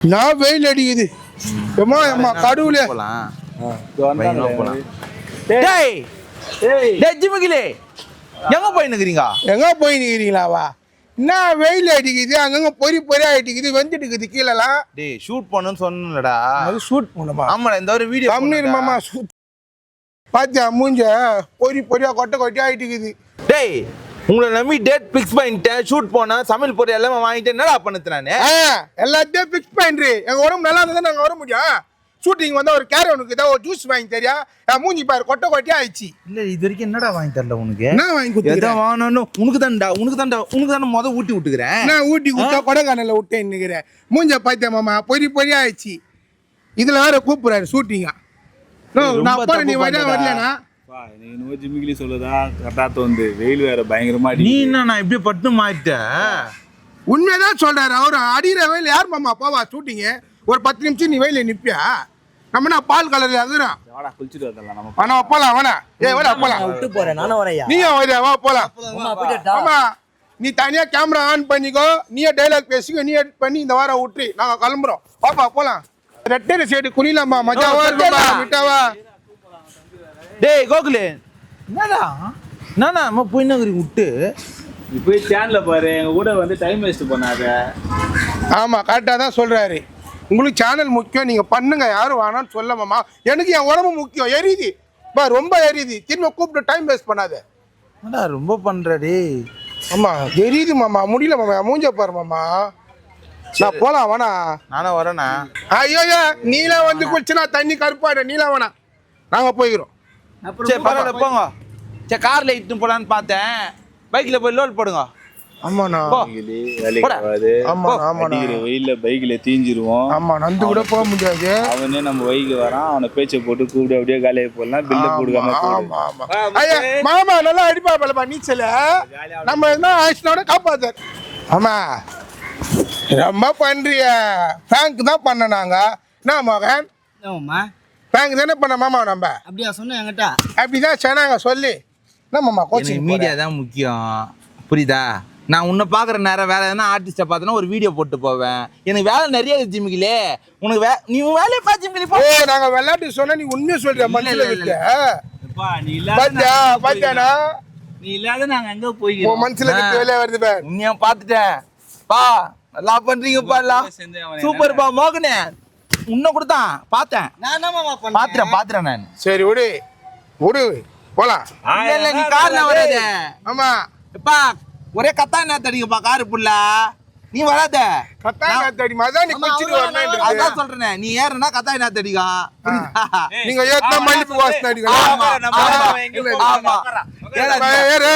நான் வெயில் அடிக்குது. ஏம்மா ஏம்மா கடவுளே. டேய், டேய். ஜிமுகிலே. எங்க போய் நிக்கிறீங்க? எங்க போய் நிற்கிறீங்களாவா என்ன வெயில் அடிக்குது அங்கங்க பொறி பொறியா அடிக்குது வந்துட்டு இருக்குது கீழலாம். டேய் ஷூட் பண்ணணும்னு சொன்னலடா அது ஷூட் பண்ணுமா? ஆமாடா இந்த ஒரு வீடியோ கம்னீர் மாமா ஷூட் பாத்தியா மூஞ்ச பொறி பொறியா கொட்டை கொட்டியா ஆயிட்டு இருக்குது டேய் உங்களை நம்பி டேட் ஃபிக்ஸ் பண்ணிட்டேன். ஷூட் போனேன். சமையல் பொருள் எல்லாமே வாங்கிட்டு என்னடா பண்ணுது நானு? எல்லாத்தையும் ஃபிக்ஸ் பண்ணிட்டு எங்க உடம்பு நல்லா இருந்தா நாங்க வர முடியும்? ஷூட்டிங் வந்தா ஒரு கேரவனுக்கு ஏதாவது ஒரு ஜூஸ் வாங்கி தெரியா? என் மூஞ்சி பாரு கொட்டை கொட்டியா ஆயிடுச்சு. இல்ல இது வரைக்கும் என்னடா வாங்கி தரல உனக்கு? என்ன வாங்கி எதை கொடுத்துக்கிறேன் வாங்கணும் உனக்கு தான்டா உனக்கு தான்டா உனக்கு தானே முத ஊட்டி விட்டுக்கிறேன். நான் ஊட்டி விட்டா கொடைக்கானல்ல விட்டேன் நிக்கிறேன் மூஞ்ச பாத்தியா மாமா? பொறி பொறி ஆயிடுச்சு. இதுல வேற கூப்பிடுறாரு ஷூட்டிங்கா நான் போறேன் நீ பண்றடா. வரலனா? பா, நீ என்னமோ ஜிமிக்கிலி சொல்லுதா கரெக்டா தோணுது. வெயில் வேற பயங்கரமா நீ. என்ன நான் இப்படி பட்டு மாறிட்ட? உண்மையதான் சொல்றாரு. அவர் அடிக்கிற வெயில் யார் மாமா போவா ஷூட்டிங்க ஒரு பத்து நிமிஷம் நீ வெயில நிப்பியா? நம்ம நான் பால் கலர்ல அதுறோம் வாடா குளிச்சுட்டு வரலாம் நம்ம போலாம் வேணா போலாம். விட்டு போறேன். நானும் வரையா வரியா வா போலாம். ஆமா நீ தனியா கேமரா ஆன் பண்ணிக்கோ. நீயே டைலாக் பேசிக்கோ. நீ எடிட் பண்ணி இந்த வாரம் விட்டு நாங்க கிளம்புறோம். பாப்பா போலாம். ரெட்டரை சைடு குனிலாமா மஜாவா இருக்குமா விட்டாவா டேய் கோகுலே. என்னடா? என்னடா நம்ம போய் நகரி விட்டு? நீ போய் சேனல்ல பாரு எங்க கூட வந்து டைம் வேஸ்ட் பண்ணாத. ஆமா கரெக்டா தான் சொல்றாரு. உங்களுக்கு சேனல் முக்கியம் நீங்க பண்ணுங்க யாரும் வேணாம்னு சொல்ல மாமா. எனக்கு என் உடம்பு முக்கியம் எரியுது. பா ரொம்ப எரியுது. திரும்ப கூப்பிட்டு டைம் வேஸ்ட் பண்ணாத. என்னடா ரொம்ப பண்ற டேய். ஆமா எரியுது மாமா. முடியல மாமா மூஞ்ச பாரு மாமா. நான் போலாம் வேணா நானும் வரேண்ணா. ஐயோ நீலா வந்து குளிச்சுனா தண்ணி கருப்பாடு நீலா வேணாம் நாங்க போய்க்கிறோம். சரி பரவாயில்ல போங்க. சரி கார்ல இட்டுன்னு போலான்னு பார்த்தேன். பைக்ல போய் லோட் போடுங்க. ஆமாண்ணா. ஆமா வெயில்ல பைக்ல தீஞ்சிருவோம். ஆமா நந்து கூட போக முடியாது. அவனே நம்ம வைக்கு வரான் அவனை பேச்சை போட்டு கூப்பிட்டு அப்படியே காலையை போடலாம் பில்ல ஆமா ஆமா ஐயா மாமா நல்லா அடிப்பா பலப்பா நீச்சல. நம்ம என்ன ஆயிடுச்சுனோட காப்பாத்தார் ஆமா. ரொம்ப பண்றிய பேங்க் தான் பண்ண நாங்க. என்ன மகன்? ஆமாம்மா பேங்க் தானே பண்ண மாமா நம்ம? அப்படியா சொன்ன என்கிட்ட. அப்படிதான் சொன்னாங்க சொல்லி. என்ன மாமா கோச்சிங் மீடியா தான் முக்கியம். புரியுதா? நான் உன்னை பார்க்குற நேரம் வேற எதனா ஆர்டிஸ்ட்டை பார்த்தனா ஒரு வீடியோ போட்டு போவேன். எனக்கு வேலை நிறைய இருக்கு ஜிமிக்கிலே. உனக்கு வே நீ உன் வேலையை பார்த்து ஜிமிக்கிலி போ. ஓ நாங்க விளையாட்டு சொன்னா நீ உண்மையை சொல்ற மனசுல விட்டு? நீ இல்லாத பாத்தியானா நீ இல்லாத நாங்க எங்க உன் போய்க்கிறோம் மனசுல விட்டு வெளியே வருது பார். உன்னைய பார்த்துட்டேன். பா நல்லா பண்றீங்கப்பா எல்லாம். சூப்பர்ப்பா மோகனே. உன்னை கொடுத்தான் பார்த்தேன். பாத்துறேன் பாத்துறேன் நான். சரி விடு. விடு. போலாம். இல்ல இல்ல நீ கார்ல வராத. ஆமா. எப்பா ஒரே கத்தா என்ன தடிங்கப்பா காரு புள்ள நீ வராத. கத்தாங்க தடி மதான் நீ குச்சிட்டு வரணும் அதான் சொல்றேன் நீ ஏறுனா கத்தா என்ன தடிக்கும் புரியுதா? நீங்க ஏத்தா மல்லிப்பூ வாசனை ஆமா, அடிக்கலாம் ஆமா, ஆமா. ஏறு,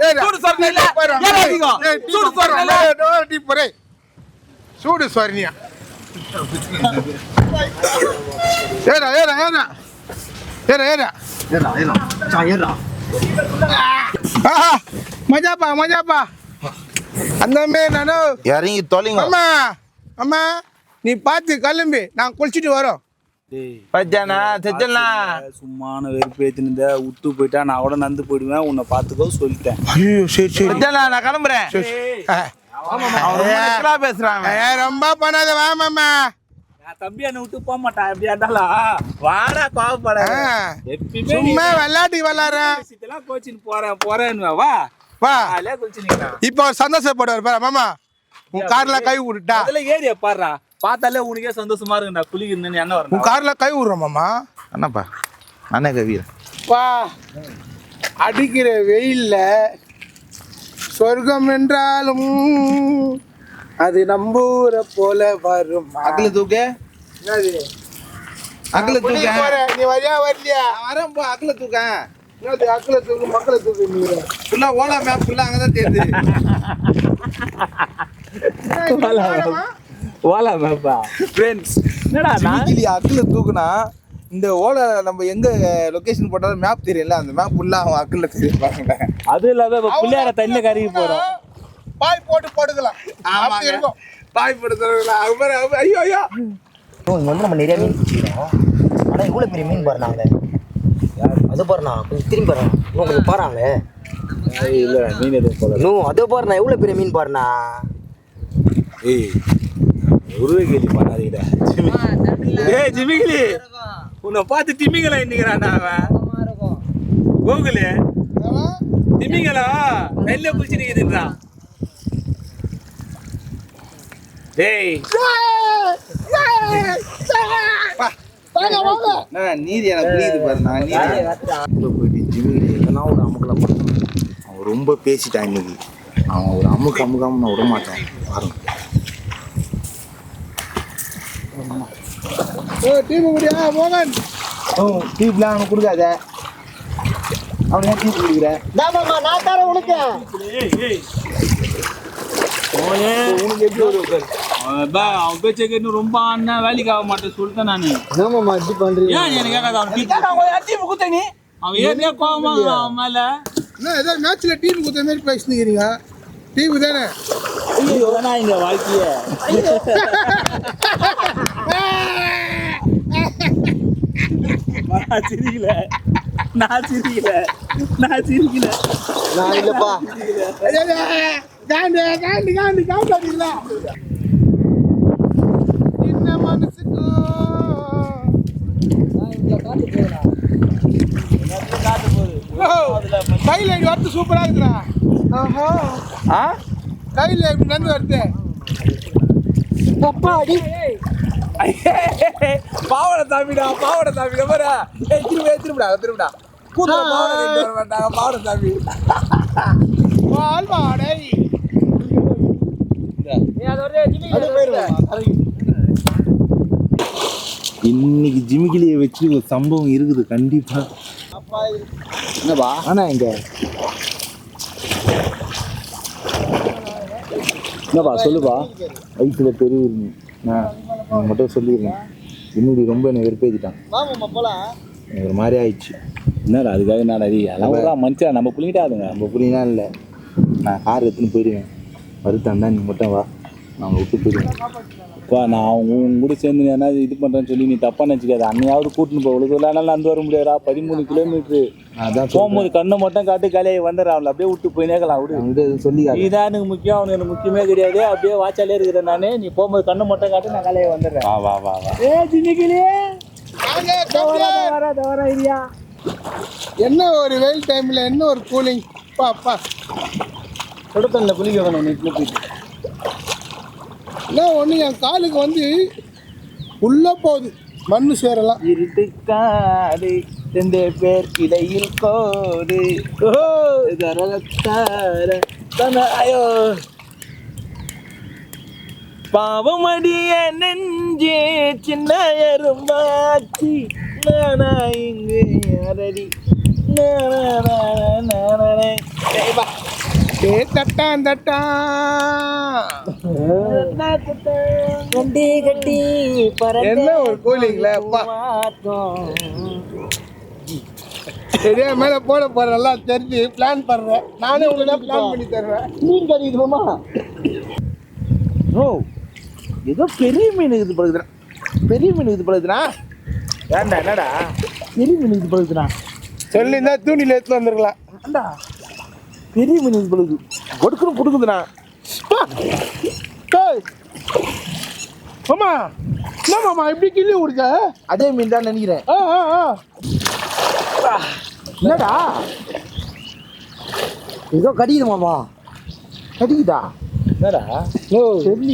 ஏறு. சூடு சொரணை இல்ல. ஏறு சூடு. சொரணை இல்ல. சூடு சொரணியா ஏறா. ஏறா ஏறா. ஏறா ஏறா. ஆஹா, மஜாப்பா மஜாப்பா. அந்த மாரி நானு. இறங்கி தொலைங்க. அம்மா அம்மா நீ பார்த்து கிளம்பி. நான் குளிச்சுட்டு வரோம். டேய், பச்சானா செச்சலாம் சும்மான வெறுப்பேத்தினிருந்த விட்டு போயிட்டா நான் கூட நந்து போயிடுவேன் உன்னை பார்த்துக்கோ சொல்லிட்டேன். ஐயோ சரி சரி. நான் கிளம்புறேன். அவன் ரொம்ப பண்ணாத வா மாமா தம்பி என்னை விட்டு போக மாட்டான். எப்படியா இருந்தாலும் வாடா கோவப்பட. எப்பயுமே சும்மா விளையாட்டு விளையாடுறேன் இதெல்லாம் கோச்சின்னு போறேன் போறேன்னு வா. வா. இப்போ சந்தோஷப்படுவார் பாரு மாமா உன் கார்ல கை விட்டுட்டா அதுல ஏரியா பாடுறா பார்த்தாலே உனக்கே சந்தோஷமா இருக்குடா குளிக்கிறேன்னு என்ன உன் வரணும் கார்ல கை விடுறோம் மாமா என்னப்பா அண்ணா கவீர் வா. அடிக்கிற வெயில்ல சொர்க்கம் என்றாலும் அது நம்பூர போல வரும். அக்கல தூக்க? அக்கல தூக்க. நீ வரியா வரலையா? வரேன் போ அக்கல தூக்க. அக்கல தூக்கு மக்களை தூக்கு ஃபுல்லா ஓலா மேப் ஃபுல்லா அங்கதான் தெரியுது ஓலா மேப்பா ஃப்ரெண்ட்ஸ் என்னடா நான்? அக்கல தூக்குனா இந்த ஓலை நம்ம எங்க லொகேஷன் போட்டாலும் மேப் தெரியல அந்த மேப் ஃபுல்லா அவன் அக்கல்ல தெரியும் பாருங்க அது இல்லாத இப்ப பிள்ளையார தண்ணி கருகி போறோம். பாய் போட்டு போட்டுக்கலாம் இருக்கும். பாய் படுத்துறா ஐயோ ஐயோ. ஓ இங்க வந்து நம்ம நிறைய மீன் பிடிச்சிக்கிறோம் ஆனால் இவ்வளோ பெரிய மீன் பாரு நாங்கள். அது பாருண்ணா கொஞ்சம் திரும்பி பாருண்ணா இன்னும் கொஞ்சம் பாருங்க இல்ல மீன் எதுவும் போல இன்னும் அதோ பாருண்ணா எவ்வளோ பெரிய மீன் பாருண்ணா. ஏய் உருவ கேள்வி பண்ணாதீங்கடா ஏய் ஜிமிகிலி உன்னை பார்த்து திமிங்கலா இன்னைக்கிறான்டா அவன்? கோகுலு திமிங்கலா? நெல்ல குச்சி நிக்குதுன்றான் டேய். வாங்க வாங்க. நான் நீதி எனக்கு புரியுது பாரு நான் நீதி. போயிட்டு ஜிம்மில் எதனா ஒரு அமுக்கல பண்ணணும் அவன் ரொம்ப பேசிட்டான் இன்னைக்கு. அவன் ஒரு அமுக்கு அமுக்காம நான் விட மாட்டேன் பாருங்க. டீம் முடியா மோகன். ஓ டீப்லாம் அவனுக்கு கொடுக்காத. அவன் ஏன் டீப் கொடுக்குற? நான் மாமா நான் தரேன் உனக்கு. உனக்கு எப்படி ஒரு பா அவன் பேச்சை கேட்டு ரொம்ப அண்ணா வேலைக்கு ஆக மாட்டேன் சொல்லிட்டேன் நான். என்ன மாமா இப்படி பண்றீங்க? ஏன் எனக்கு கேட்காத? அவன் டீம் கொடுத்த நீ? அவன் ஏற்கனவே கோவமா இருக்கிறான் அவன் மேல. என்ன ஏதோ மேட்ச்ல டீம் குத்த மாதிரி பேசினுக்கிறீங்க டீம் தானே? இதுதானா இந்த வாழ்க்கைய. நான் சிரிக்கல. நான் சிரிக்கல. நான் சிரிக்கல. நான் இல்லப்பா. காண்டி காண்டி காண்டி காண்டாதீங்களா என்ன மனசுக்கு கையில் இப்படி வரது சூப்பராக இருக்குடா ஆஹா. ஆ? கையில் இப்படி நடந்து வருது. அப்பா அடி. பாவட சாமிடா பாவட சாமிடா பாரு. ஏய் திரும்ப திரும்படா திரும்படா. கூத்த பாவட கட்டி வர வேண்டாம் பாவட சாமி. வாழ்வாடை. இன்னைக்கு ஜிமிக்கிலியை வச்சு ஒரு சம்பவம் இருக்குது கண்டிப்பா. என்னப்பா? ஆனா இங்க. என்னப்பா சொல்லுப்பா. வயிற்றுல பெருவிருங்க நான் மட்டும் சொல்லிடுறேன் இன்னைக்கு ரொம்ப என்னை போலாம். எனக்கு ஒரு மாதிரி ஆயிடுச்சு. என்னடா அதுக்காக நான் அடி அதெல்லாம் மனுஷன் நம்ம புள்ளிட்டாதுங்க நம்ம புரியலாம் இல்லை. நான் கார் எடுத்துன்னு போயிடுவேன். வருத்தான் தான் நீ மட்டும் வா. நான் உங்களை விட்டு போயிடுவேன் அப்பா நான் அவங்க உங்க கூட சேர்ந்து என்ன இது பண்றேன்னு சொல்லி நீ தப்பா நினச்சிக்காத. அன்னையாவது கூட்டின்னு போ. இவ்வளோ தூரம் நடந்து வர முடியாதா பதிமூணு கிலோமீட்டரு நான் அதான் போகும்போது கண்ணை மட்டும் காட்டு காலையை வந்துடுறா அவளை அப்படியே விட்டு போய் நேக்கலாம் விடு. சொல்லி நீதான் எனக்கு முக்கியம் அவனுக்கு எனக்கு முக்கியமே கிடையாது அப்படியே வாச்சாலே இருக்கிறேன் நானு நீ போகும்போது கண்ணை மட்டும் காட்டு நான் காலையை வந்துடுறேன். வா வா வா வா. ஏ. வர வர ஐயா என்ன ஒரு வெயில் டைம்ல என்ன ஒரு கூலிங் பா பா. கொடுத்தல குளிக்க வேணும் நீ போயிட்டு என்ன ஒன்று என் காலுக்கு வந்து உள்ள போகுது. மண்ணு சேரலாம். இருட்டு காடு ரெண்டு பேர் இடையில் கோடு. தனாயோ பாவமடிய நெஞ்சே சின்ன எறும்பாச்சி நானா இங்கு யாரடி? நானா, நானா, நானா. ஏ தட்டான் தட்டான். கட்டி என்ன ஒரு சரியா மேல போட போற நல்லா தெரிஞ்சு பிளான் பண்றேன். நானே உங்களுக்கு பிளான் பண்ணி தர்றேன். மீன் கடிக்குது மாமா. ஓ ஏதோ பெரிய மீன் இது பழகுதுடா பெரிய மீன் இது பழகுதுடா ஏன்டா என்னடா? பெரிய மீன் இது பழகுதுடா சொல்லி இருந்தா தூண்டில எடுத்து வந்திருக்கலாம். ஏண்டா பெரிய மீன் பழகுது கொடுக்கணும் கொடுக்குதுண்ணா. மாமா என்ன மாமா இப்படி கிள்ளி விடுக்க அதே மீன் தான் நினைக்கிறேன் என்னடா? ஏதோ கடிக்குது மாமா. கடிக்குதா? என்னடா? ஓ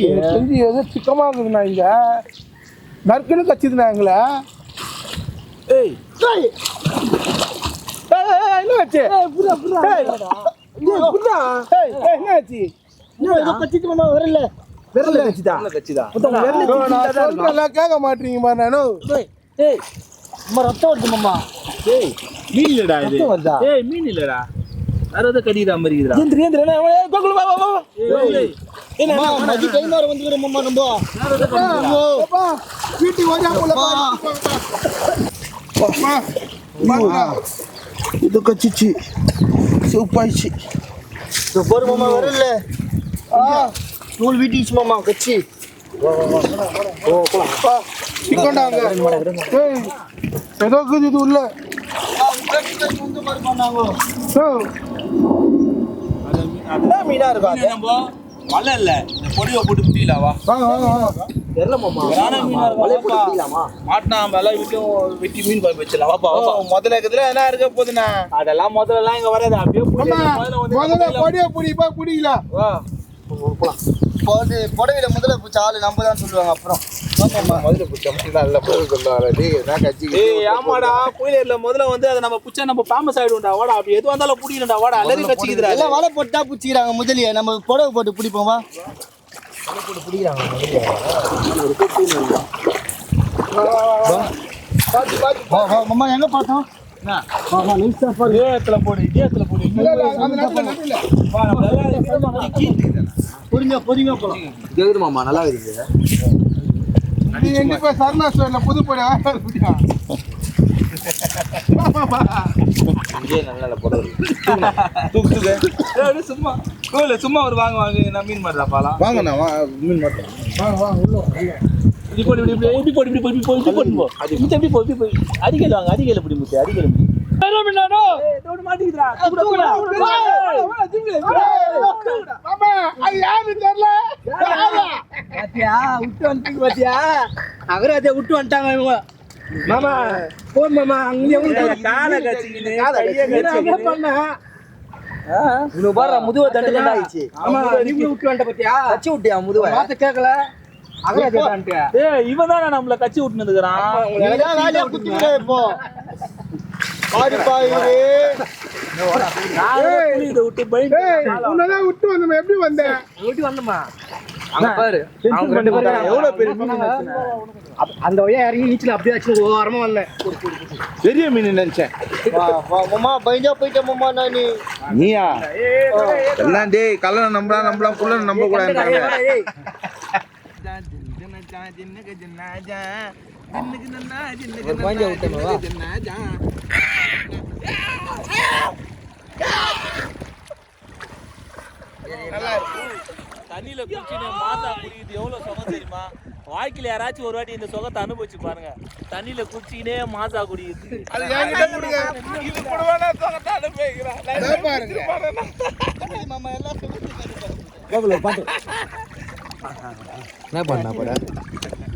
எனக்கு தெரிஞ்சு ஏதோ சிக்கமா இருக்குதுண்ணா இங்க. நறுக்குன்னு கச்சிதுண்ணா எங்களை. ஏய். என்ன ஆச்சு? ஏய், ஏய், புர்ரா. ஏய், ஏய், என்ன ஆச்சு? ஏதோ கடிச்சிட்டு மாமா வரல. விரல கச்சிதா கட்சிதா நான் சொல்றேன்லாம் கேட்க மாட்டீங்க பாரு நானும் ஏய் அம்மா ரத்தம் வருது மாமா. ஏய் மீன் இல்லடா இது. வருதா? ஏய் மீன் இல்லடா. வேற ஏதோ கடிக்கிற மாதிரி இருக்குதுடா. ஏந்திரி ஏந்திரி என்ன ஏய், கோகுல் வா வா. ஏய், மதி கை மாற நம்ம. அப்பா, பா. இது கச்சிச்சு. சூப்பாயிடுச்சு இதோ போரு மாமா வரல ஆ, நூல் வீட்டிச்சு மாமா. ஏய், ஏதோ இது உள்ள. மீனா நம்ம வலை இல்ல. இந்த பொடியை போட்டு முடியல மாட்டினா எல்லாம் வீட்டையும் வெட்டி மீன் குழம்பு வச்சிடலாம். வாப்பா வாப்பா. முதல்ல இருக்கிறதுல என்ன இருக்க போகுதுண்ணா? அதெல்லாம் முதல்ல இங்க வராது. அப்படியே முதல்ல பிடிப்பா பிடிக்கலாம் வா. புடவையில முதல்ல பிடிச்ச ஆளு நம்ம தான் சொல்லுவாங்க. அப்புறம் முதல்ல பிடிச்சா நல்ல பொருள் சொல்லுவாங்க. டேய் நான் கட்சி ஏய் ஆமாடா. கோயிலர்ல முதல்ல வந்து அதை நம்ம புச்சா நம்ம ஃபேமஸ் ஆயிடும்டா வாடா அப்படி எது வந்தாலும் புடிக்கலடா. வாடா அலறி கச்சிக்குதுடா. எல்லாம் வலை போட்டா பிடிச்சிக்கிறாங்க முதலிய. நம்ம புடவை போட்டு பிடிப்போமா வலை மாமா எங்க பார்த்தோம்? பொறுமையா பொறுமையா போலாம். கேக்குது மாமா? நல்லா இருக்குது நீ எங்க போய் சரணா ஸ்டோர்ல புதுப்படி ஆரம்பிச்சியா இங்கே நல்ல பொருள் தூக்கு தூக்கு ஏய், அப்படியே சும்மா. கோயில சும்மா ஒரு வாங்க வாங்க. நான் மீன் மாட்டா பாலாம் வாங்கண்ணா வா மீன் மாட்டோம் வாங்க வாங்க உள்ள வாங்க இப்படி போடு இப்படி இப்படி இப்படி போடு இப்படி போடு இப்படி போடு இப்படி போடு. போ அது முத்து எப்படி போ இப்படி போய் அடிக்கல வாங்க அடிக்கல இப்படி முத்து அடிக்கல முத்து மாட்டிக்கிதுடா மாமா அது யாரு தெரியல பாத்தியா விட்டு வந்துட்டு பாத்தியா அகராஜா விட்டு வந்துட்டாங்க இவங்க மாமா போன் மாமா அங்க காலை கச்சிக்கின்னு பண்ண இவனு பாரு முதுவை தண்டு ஆயிடுச்சு ஆமா நீங்க விட்டு வந்துட்ட பாத்தியா கச்சி விட்டியா முதுவை வார்த்தை கேட்கல அகராஜா ஏய் இவன் தானே நம்மள கச்சி விட்டுன்னு இருக்கிறான் இப்போ விட்டு வந்தோம். எப்படி வந்த விட்டு வந்தமா அங்க பாரு. எவ்வளவு பெரிய மீன் அந்த வழியா இறங்கி நீச்சல் அப்படியே ஆச்சு ஓரமா வந்தேன். பெரிய மீன் நினைச்சேன். மாமா பயந்தா போயிட்ட மாமா நானு. நீயா? எல்லாம் டேய் கல்லணை நம்பலாம் நம்பலாம் குள்ள நம்ப கூடாது ஒரு பாஞ்சா விட்டேன் வா தண்ணியில குச்சின்னு மாதா குடிக்குது எவ்வளவு சுகம் தெரியுமா? வாழ்க்கையில யாராச்சும் ஒரு வாட்டி இந்த சுகத்தை அனுபவிச்சு பாருங்க. தண்ணியில குச்சிக்கினே மாசா குடிக்குது அது என்கிட்ட கொடுங்க. இது கூடவானா சுகத்தை அனுபவிக்கிறான். இதோ பாருங்க. மாமா எல்லாம் பாட்டு என்ன பண்ணா போட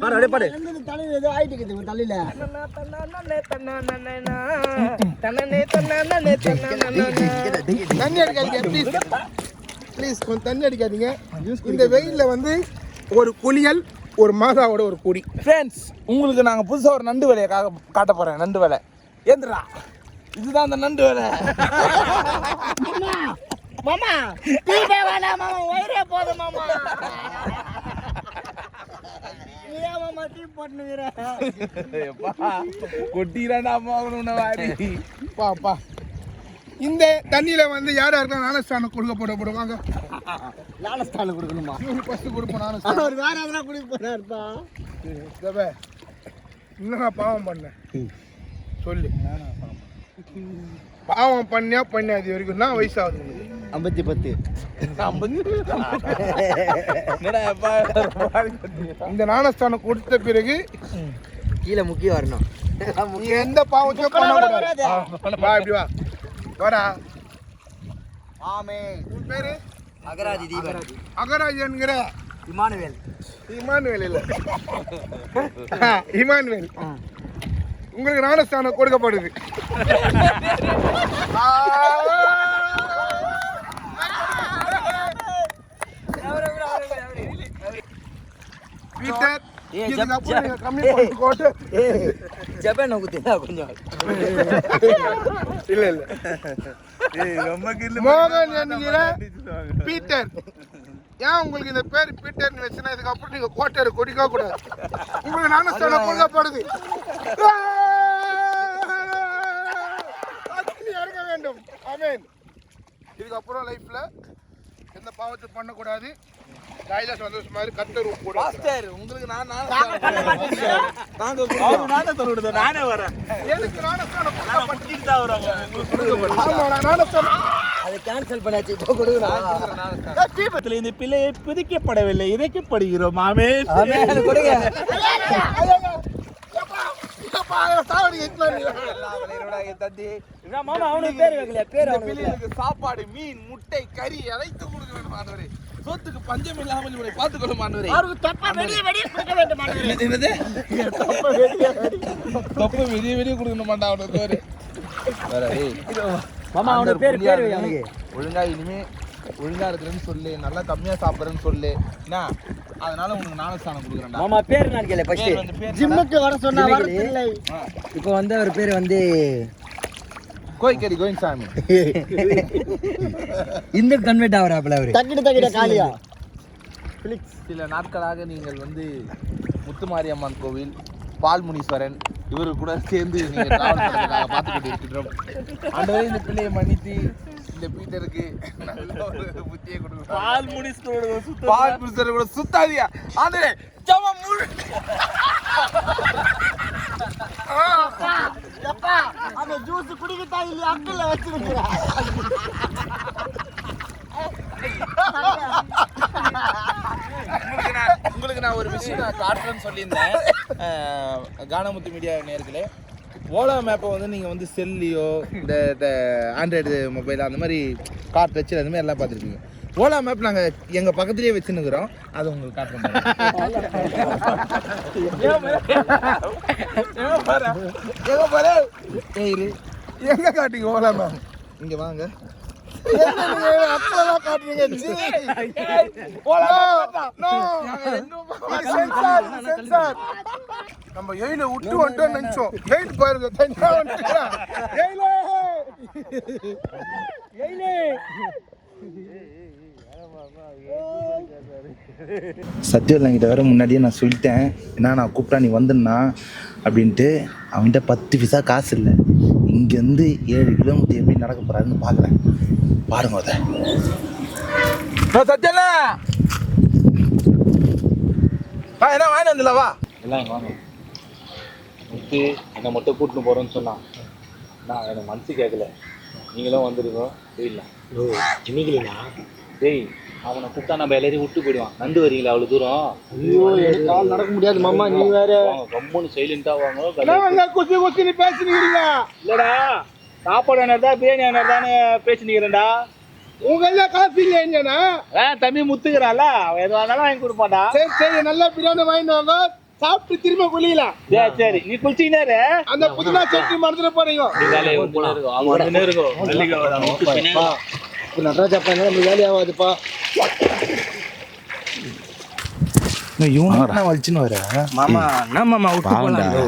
பாரு அப்படியே பாடு தலையில ஏதோ ஆயிட்டு இருக்குது தலையில. தண்ணி அடிக்காதீங்க ப்ளீஸ் ப்ளீஸ் கொஞ்சம் தண்ணி அடிக்காதீங்க. இந்த வெயில்ல வந்து ஒரு குளியல் ஒரு மாதாவோட ஒரு குடி. ஃப்ரெண்ட்ஸ் உங்களுக்கு நாங்க புதுசா ஒரு நண்டு வேலையை கா காட்ட போறேன் நண்டு வேலை. ஏந்திரா இதுதான் அந்த நண்டு வேலை. மாமா மாமா போதும் மாமா நீ ஏன் மாமா டீ போட்டுனுங்கிற கொட்டிக்கிறாண்டா அம்மா உன்னை வாரி பா பா இந்த தண்ணியில வந்து யார் யாருக்கா நானஸ்தானம் கொடுக்க போட போடுவாங்க லாலஸ்தானம் கொடுக்கணுமா? இவரு ஃபர்ஸ்ட் கொடுப்போம் நானஸ்தானம் அவர் வேற எதனா குடிக்க போறாருப்பா. தபே, இன்னும் நான் பாவம் பண்ணேன் சொல்லு. பாவம் பண்ணியா பண்ணாது வரைக்கும் தான் வயசாகுது ஐம்பத்தி பத்து. இந்த நாணஸ்தானம் கொடுத்த பிறகு கீழே முக்கிய வரணும். நீ எந்த பாவத்தையும் பண்ணக்கூடாது வா இப்படி வா. வாடா. ஆமே உன் பேரு? அகராதி தீபன். அகராஜ் என்கிற? இமானுவேல். இமானுவேல் இல்ல. இமானுவேல். உங்களுக்கு நாணஸ்தானம் கொடுக்கப்படுது ஆ. பீட்டர், ஏய், இதுக்கப்புறம் நீங்க கம்மி பண்ணி போட்டு ஜப்பான் குத்தினா கொஞ்சம். இல்ல இல்ல. மோகன் என்கிற பீட்டர் ஏன் உங்களுக்கு இந்த பேர் பீட்டர்னு வச்சுனா இதுக்கப்புறம் நீங்க கோட்டர் கொடிக்க கூடாது. உங்களுக்கு நானஸ்தானம் கொடுக்கப்படுது அக்னி இறங்க வேண்டும். ஆமென் இதுக்கப்புறம் லைஃப்ல எந்த பாவத்தை பண்ணக்கூடாது. இரு கத்தர் கூட உங்களுக்கு நான் நாங்க அவரு நானே சொல்லிவிடுது நானே வரேன். எனக்கு ஞானஸ்தானம் நான் முடிச்சுட்டு தான் வராங்க ஆமாடா, ஞானஸ்தானம். அதை கேன்சல் பண்ணியாச்சு இப்போ கொடுங்க தீபத்தில் இந்த பிள்ளை பிதிக்கப்படவில்லை இதைக்கப்படுகிறோம் மாமே கொடுங்க. மாமா பிள்ளைகளுக்கு சாப்பாடு மீன் முட்டை கறி அனைத்து கொடுக்க வேண்டும் சோத்துக்கு பஞ்சம் இல்லாமல் இவரை பார்த்துக் கொள்ளும் ஆண்டவரே. என்னது தொப்பை வெளிய வெளிய. கொடுக்கணும் மாட்டா அவனுக்கு வேற மாமா பேர் பேர் அவனுக்கு ஒழுங்கா இனிமே ஒழுங்கா இருக்கிறேன்னு சொல்லு நல்லா கம்மியா சாப்பிடுறேன்னு சொல்லு. என்ன? அதனால உனக்கு ஞானஸ்தானம் கொடுக்குறேன்டா. மாமா பேர் நான் கேளு பேர் ஃபர்ஸ்ட் ஜிம்முக்கு வர சொன்னா வரதில்லை இப்போ வந்து அவர் பேர் வந்து கோய்கறி கோயின்சாமி இந்து கன்வெர்ட் ஆகிறாப்புல அவரு. தக்கிட்டு தக்கிட்ட காலியா. சில நாட்களாக நீங்கள் வந்து முத்துமாரியம்மன் கோவில் பால்முனீஸ்வரன் இவரு கூட சேர்ந்து நீங்கள் பார்த்து கொண்டு இருக்கின்றோம். ஆண்டவரே இந்த பிள்ளையை மன்னித்து இந்த பீட்டருக்கு நல்ல ஒரு புத்தியை கொடுக்கணும் பால் சுத்த பால் கூட சுத்தாதியா? ஆண்டவரே ஜெபம் முழு அந்த ஜூஸ் அக்கல்ல வச்சிருக்கிறா. உங்களுக்கு நான் உங்களுக்கு நான் ஒரு விஷயம் நான் காட்டுறேன்னு சொல்லியிருந்தேன். கானமுத்து மீடியா நேர்களே ஓலா மேப்பை வந்து நீங்கள் வந்து செல்லையோ இந்த ஆண்ட்ராய்டு மொபைல் அந்த மாதிரி கார் டச்சு அந்த மாதிரி எல்லாம் பார்த்துருப்பீங்க. ஓலா மேப் நாங்கள் எங்கள் பக்கத்துலேயே வச்சுன்னுக்குறோம். அதை உங்களுக்கு காட்டுறோம் ஏய். எங்க காட்டுங்க ஓலா மேம் இங்க வாங்க. அப்பதான் காட்டுறீங்க. நம்ம எயில விட்டு வந்துட்டோம் நினைச்சோம். எயில் பாருங்க தனியா வந்துட்டா. எயிலே! சத்யவர்லங்கிட்ட வேற முன்னாடியே நான் சொல்லிட்டேன். என்ன நான் கூப்பிட்டா நீ வந்துடனா அப்படின்ட்டு அவன்கிட்ட பத்து பைசா காசு இல்லை. இங்கேருந்து ஏழு கிலோமீட்டர் எப்படி நடக்க போறாருன்னு பார்க்குறேன். பாருங்க அதை. சத்யண்ணா. வா என்ன வாங்கி வந்துல வா. எல்லாம் வாங்க. முத்து என்னை மட்டும் கூட்டின்னு போகிறேன்னு சொன்னான். நான் எனக்கு மனசு கேட்கல நீங்களும் வந்துருக்கோம் போயிடலாம் ஜிமிக்கிலினா டேய் அவனை கூப்பிட்டா நம்ம எல்லாரையும் விட்டு போயிடுவான். நந்து வரீங்களா அவ்வளோ தூரம்? ஐயோ கால் நடக்க முடியாது மாமா நீ வேற. கம்முன்னு சைலண்டாக வாங்க என்னவங்க குசி குசி பேசினீங்க இல்லடா சாப்பாடு என்னடா பிரியாணி என்னடான்னு பேசினிக்கிறேன்டா. உங்க எல்லாம் காசு இல்லை என்னன்னா தம்பி முத்துக்கிறான்ல அவன் எதுவாக இருந்தாலும் வாங்கி கொடுப்பாடா சரி சரி நல்லா பிரியாணி வாங்கிட்டு வாங்க. சாப்பிட்டு திரும்ப குளிக்கலாம் சரி சரி நீ குளிச்சிக்கினாரு அந்த புதினா சட்னி மறந்துட போறீங்க. இப்போ நடராஜ் அப்பா என்ன நம்ம வேலையாகாதுப்பா இவனா வலிச்சுன்னு வர மாமா என்ன மாமா விட்டு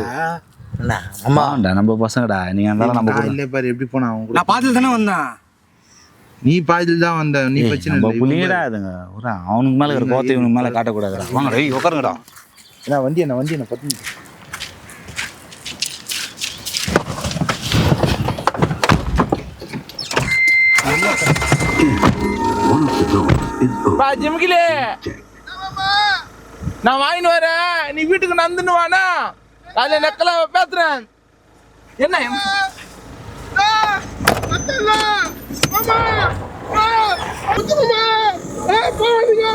ஆமாண்டா நம்ம பசங்கடா நீங்க இருந்தாலும் நம்ம கூட இல்லை பாரு எப்படி போனா அவன் கூட நான் தானே வந்தேன் நீ பாதியில் தான் வந்த நீ பிரச்சனை நம்ம புள்ளிங்கடா அதுங்க ஒரு அவனுக்கு மேல இருக்கிற கோத்தை இவனுக்கு மேல காட்டக்கூடாதுடா வாங்க டேய் உட்காருங்கடா என்ன வண்டி என்ன வண்டி என்ன பத்து ஜிமிக்கிலே. நான் வாங்கிட்டு வரேன். நீ வீட்டுக்கு நந்துன்னு வானா அதுல நெக்கல பேசுறேன் என்ன? மாமா போவாதீங்க